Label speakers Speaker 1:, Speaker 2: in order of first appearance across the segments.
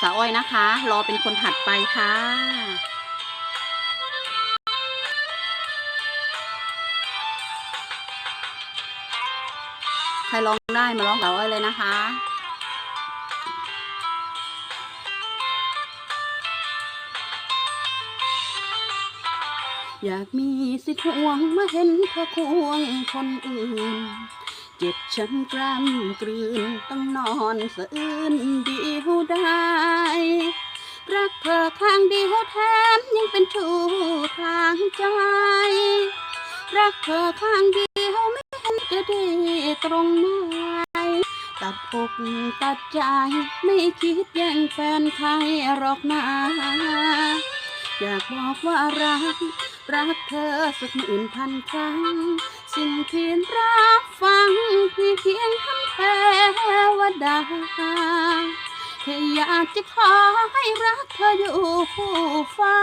Speaker 1: สาวอ้อยนะคะ รอเป็นคนถัดไปค่ะใครร้องได้มาร้องสาอ้อยเลยนะคะ อยากมีสิทธิ์ห่วงมาเห็นเธอควงคนอื่น เจ็บช้ำกล้ำกลืนต้องนอนสะอื้นเดียวได้รักเธอข้างเดียวแถมยังเป็นชู้ทางใจ รักเธอข้างเดียวไม่เห็นจะดีตรงไหนตัดอกตัดใจไม่คิดแย่งแฟนใครหรอกนะอยากบอกว่ารัก รักเธอสักหมื่นพันครั้ง สิ่งที่รั ดา แค่อยากจะขอให้รักเธออยู่คู่ฟ้า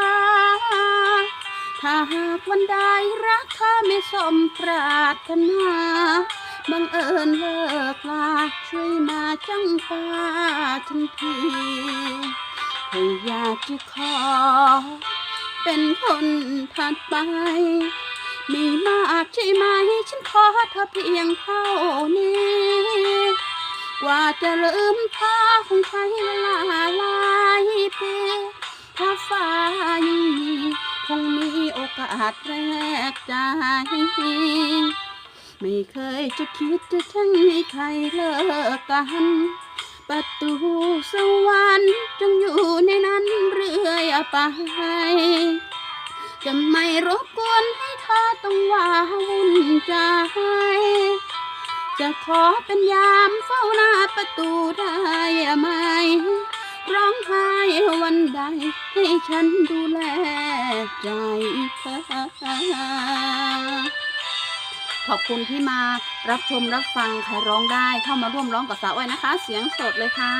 Speaker 1: ถ้าหากวันใดรักเธอไม่สมปรารถนาบังเอิญเลิกลาช่วยมาจังตาทันทีแค่อยากจะขอ เป็นคนถัดไป มีมากใช่ไหม ฉันขอเธอเพียงเท่านี้ ว่าจะลืมเธอคงใช้เวลาหลายปีถ้าฟ้ายังมีคงมีโอกาสแรกใจ ไม่เคยจะคิดจะทั้งให้ใครเลิกกันประตูสวรรค์จงอยู่ในนั้นเรื่อยไปจะไม่รบกวนให้เธอต้องว่าวุ่นใจ จะขอเป็นยามเฝ้าหน้าประตูได้ไหม ร้องไห้วันใด ให้ฉันดูแลใจเธอขอบคุณที่มารับชมรับฟังใครร้องได้เข้ามาร่วมร้องกับสาวอ้อยนะคะ เสียงสดเลยค่ะ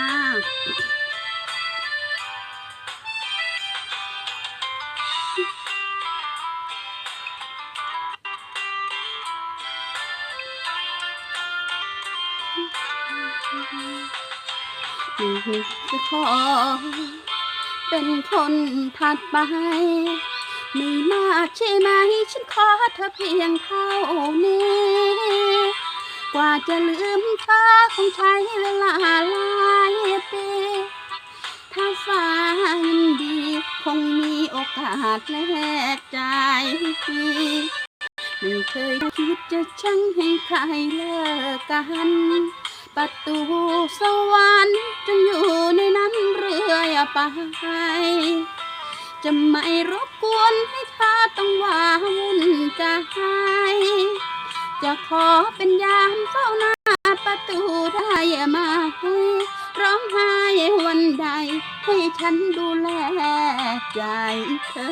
Speaker 1: จะขอเป็นคนถัดไปไม่มากใช่ไหม ฉันขอเธอเพียงเท่านี้ กว่าจะลืมเธอคงใช้เวลาหลายปีถ้าฟ้ายังดี คงมีโอกาสแลกใจไม่เคยคิดจะช่างให้ใครเลิกกัน ประตูสวรรค์จงอยู่ในนั้นเรื่อยไป จะไม่รบกวนให้เธอต้องว่าวุ่นใจ จะขอเป็นยามเฝ้าหน้าประตูได้ไหมร้องไห้วันใด ให้ฉันดูแลใจเธอ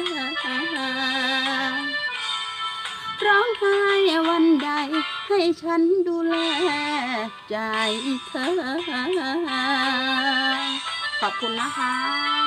Speaker 1: ร้องไห้วันใด ให้ฉันดูแลใจเธอ ขอบคุณนะคะ